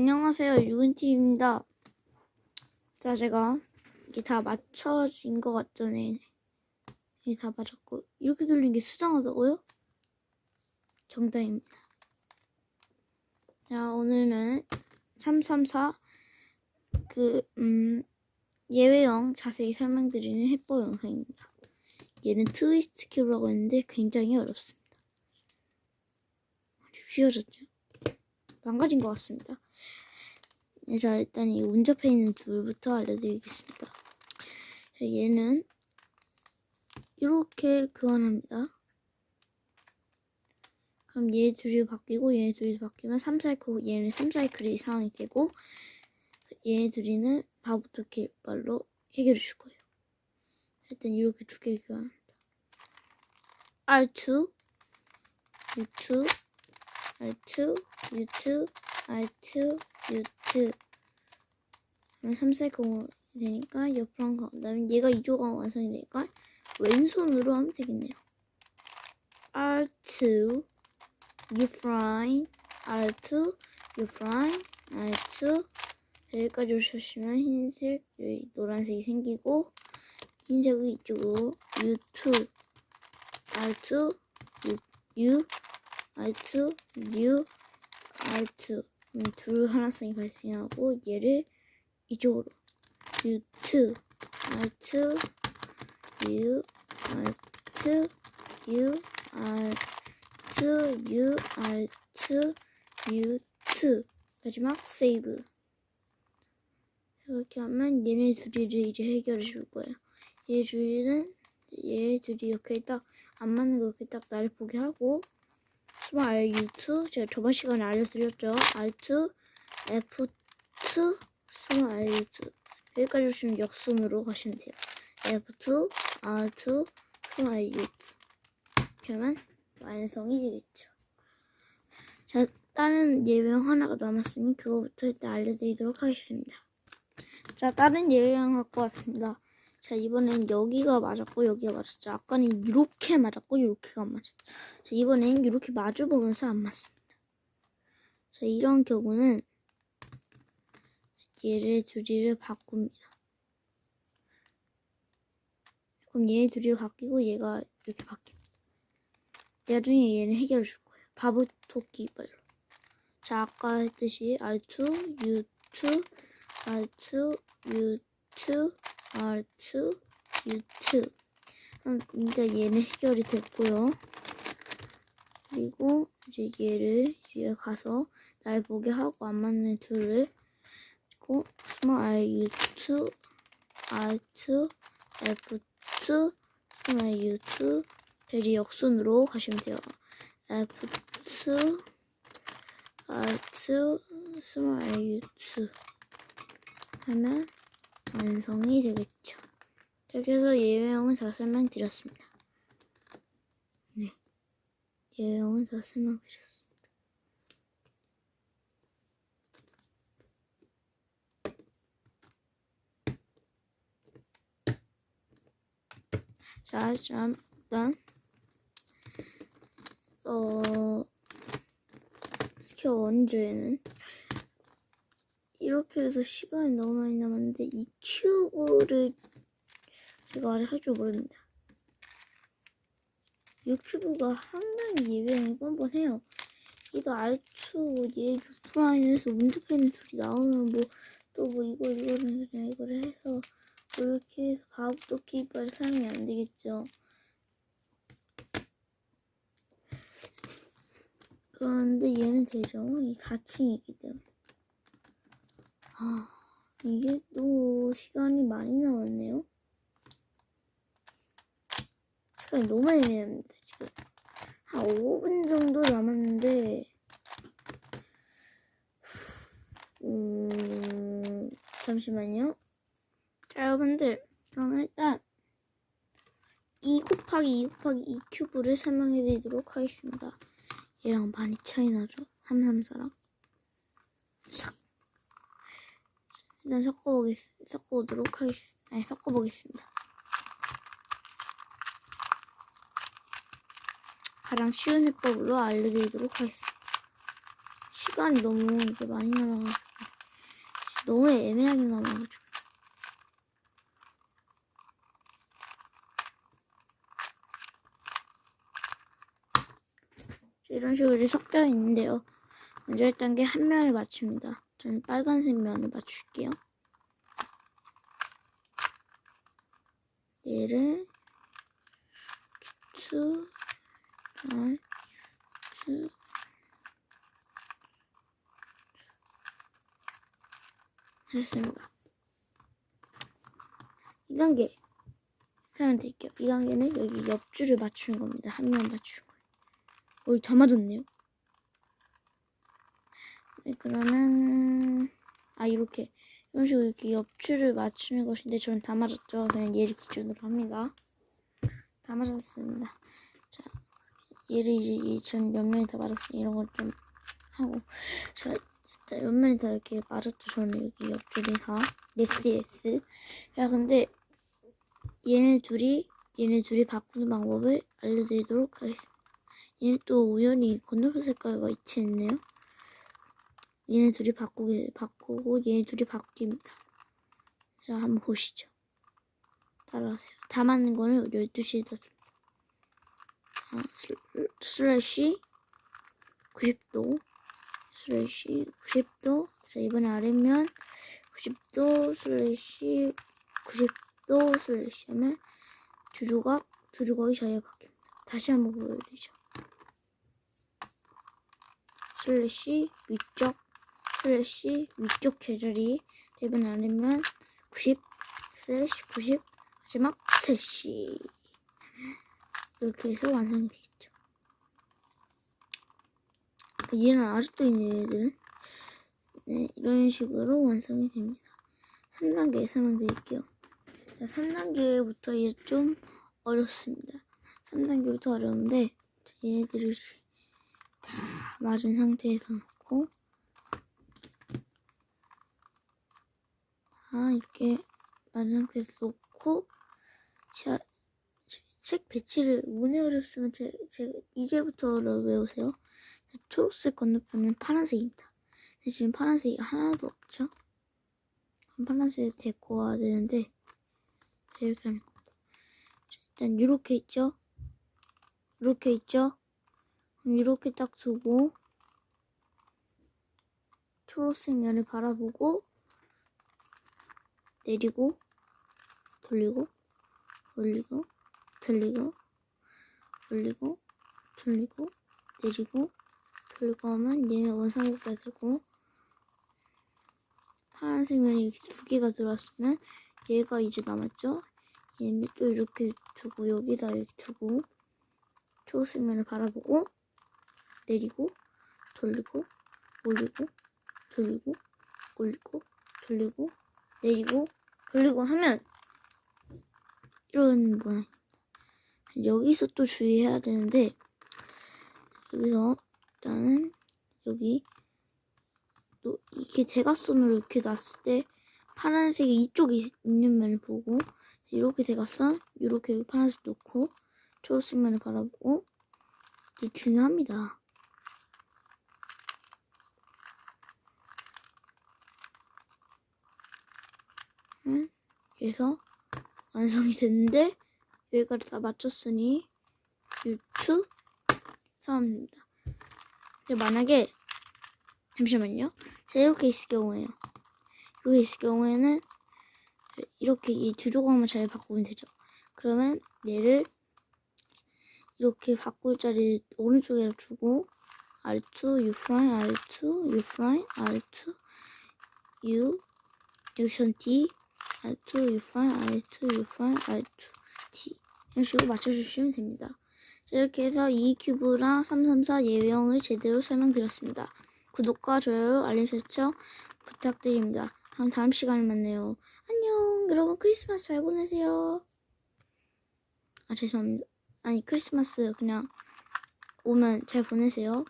안녕하세요. 유은팀입니다. 자, 제가 이게 다 맞춰진 것 네. 이게 다 맞았고, 이렇게 돌린 게 수상하다고요? 정답입니다. 자, 오늘은 334, 그, 음, 예외형 자세히 설명드리는 해법 영상입니다. 얘는 트위스트 키로라고 했는데 굉장히 어렵습니다. 휘어졌죠? 망가진 것 같습니다. 네, 자, 일단 이 운접해 있는 둘부터 알려드리겠습니다. 자, 얘는 이렇게 교환합니다. 그럼 얘 둘이 바뀌고 얘 둘이 바뀌면 3사이클, 얘는 3사이클이 상황이 되고 얘 둘이는 바부터 길발로 해결해 줄 거예요. 일단 이렇게 두 개를 교환합니다. R2, U2, R2, U2, R2, U2 3사이클 되니까 옆으로 한 거. 그다음에 얘가 이조가 완성이 되니까 왼손으로 하면 되겠네요. R2, U flying, R2, U flying, R2 여기까지 오셨으면 흰색, 여기 노란색이 생기고 흰색이 이쪽으로 U2, R2, U, U, R2, U, R2 음, 둘 하나성이 발생하고 얘를 이쪽으로. U2, R2, U, R2, U, R2, U, R2, U2 마지막 세이브 이렇게 하면 얘네 둘이를 이제 해결해 줄 거예요. 얘 둘이는 얘 둘이 이렇게 딱 안 맞는 거 이렇게 딱 나를 보게 하고. 스몰 R2 제가 저번 시간에 알려드렸죠. R2 F2 스몰 R2 여기까지 오시면 역순으로 가시면 돼요. F2 R2 스몰 R2 그러면 완성이 되겠죠. 자 다른 예외형 하나가 남았으니 그거부터 일단 알려드리도록 하겠습니다. 자, 다른 예외형 갖고 왔습니다. 자, 이번엔 여기가 맞았고, 여기가 맞았죠. 아까는 이렇게 맞았고, 이렇게가 안 맞았죠. 자, 이번엔 이렇게 마주 보면서 안 맞습니다. 자, 이런 경우는 얘를 둘이를 바꿉니다. 그럼 얘 둘이 바뀌고, 얘가 이렇게 바뀝니다. 나중에 얘는 해결해 줄 거예요. 바보 토끼 발로. 자, 아까 했듯이 R2, U2, R2, U2, R2, U2. 음, 이제 얘는 해결이 됐고요. 그리고 이제 얘를 뒤에 가서 날 보게 하고 안 맞는 둘을 small r U2, R2, F2, small U2 대리 역순으로 가시면 돼요. F2, R2, small r U2 하면 완성이 되겠죠. 이렇게 해서 예외형은 다 설명드렸습니다. 네. 예외형은 다 설명드렸습니다. 자, 자, 일단, 어, 스퀘어 원주에는 이렇게 해서 시간이 너무 많이 남았는데 이 큐브를 제가 할 줄 모릅니다. 이 큐브가 상당히 예외형이 뻔뻔해요. 이거 R2, 얘 6프라인에서 문제편이 둘이 나오면 뭐 또 뭐 이거 이거를 이거를 해서 뭐 이렇게 해서 바보도 키이퍼를 사용이 안 되겠죠. 그런데 얘는 되죠. 이 4층이기 때문에. 아, 이게 또 시간이 많이 남았네요. 시간이 너무 많이 남았는데, 지금. 한 5분 정도 남았는데, 음, 잠시만요. 자, 여러분들, 그러면 일단, 2 곱하기 2 곱하기 2 큐브를 설명해 드리도록 하겠습니다. 얘랑 많이 차이 나죠? 334랑. 싹. 일단 섞어보겠, 섞어보도록 하겠습니다. 아니, 섞어보겠습니다. 가장 쉬운 해법으로 알려드리도록 하겠습니다. 시간이 너무 이게 많이 남아가지고 너무 애매하게 남아가지고 이런 식으로 섞여 있는데요. 먼저 1단계 한 면을 맞춥니다. 저는 빨간색 면을 맞출게요. 얘를 투, 잘, 투, 됐습니다. 2단계 설명드릴게요. 2단계는 여기 옆줄을 맞추는 겁니다. 한 면 맞추는 거예요. 어이 다 맞았네요. 네, 그러면 아 이렇게 이런 식으로 이렇게 옆줄을 맞추는 것인데 저는 다 맞았죠. 그냥 얘를 기준으로 합니다. 다 맞았습니다. 자, 얘를 이제 이전 옆면이 다 맞았으니 이런 걸 좀 하고 자, 자 옆면이 다 이렇게 맞았죠. 저는 여기 옆줄이 다 S S. 야 근데 얘네 둘이 얘네 둘이 바꾸는 방법을 알려드리도록 하겠습니다. 얘는 또 우연히 건너편 색깔과 일치했네요. 얘네 둘이 바꾸게 바꾸고 얘네 둘이 바뀝니다. 자 한번 보시죠. 따라하세요. 다 맞는 거는 12시에다 줍니다. 자, 슬- 슬래시 90도 슬래시 90도 자 이번에 아래면 90도 슬래시 90도 슬래시 하면 두 조각 두 조각이 자리가 바뀝니다. 다시 한번 보여드리죠. 슬래시 위쪽 슬래시 위쪽 제자리 대변 아니면 90 슬래시 90 마지막 슬래시 이렇게 해서 완성이 되겠죠. 얘는 아직도 있네 얘들은 네 이런 식으로 완성이 됩니다. 3단계 설명 드릴게요. 3단계부터 이제 좀 어렵습니다. 3단계부터 어려운데 얘네들을 다 맞은 상태에서 놓고 다 이렇게 맞은 상태에서 놓고 자, 책 배치를 운에 어렵으면 제, 제 이제부터를 외우세요. 초록색 건너편은 파란색입니다. 근데 지금 파란색이 하나도 없죠? 파란색을 데리고 와야 되는데 이렇게 하는 겁니다. 자, 일단 이렇게 있죠? 이렇게 있죠? 이렇게 딱 두고 초록색 면을 바라보고 내리고 돌리고 올리고 돌리고 올리고 돌리고 내리고 돌리고 하면 얘는 원상복구가 되고 파란색 면이 이렇게 두 개가 들어왔으면 얘가 이제 남았죠? 얘는 또 이렇게 두고 여기다 이렇게 두고 초록색 면을 바라보고 내리고 돌리고 올리고 돌리고 올리고 돌리고 내리고 돌리고 하면 이런 모양 여기서 또 주의해야 되는데 여기서 일단은 여기 또 이렇게 대각선으로 이렇게 놨을 때 파란색이 이쪽에 있는 면을 보고 이렇게 대각선 이렇게 파란색 놓고 초록색 면을 바라보고 이게 중요합니다. 응? 그래서 완성이 됐는데 여기까지 다 맞췄으니 유튜 사업입니다. 만약에 잠시만요. 자 이렇게 있을 경우에요. 이렇게 있을 경우에는 이렇게 이 두 조각만 잘 바꾸면 되죠. 그러면 얘를 이렇게 바꿀 자리 오른쪽에 두고 R2 U 프라임 R2 U 프라임 R2 U 리액션 D R2 U 프라임 R2 U 프라임 R2 T 이런 식으로 맞춰주시면 됩니다. 자, 이렇게 해서 2큐브랑 334 예형을 제대로 설명드렸습니다. 구독과 좋아요, 알림 설정 부탁드립니다. 다음 다음 시간에 만나요. 안녕 여러분 크리스마스 잘 보내세요. 아 죄송합니다. 아니 크리스마스 그냥 오면 잘 보내세요.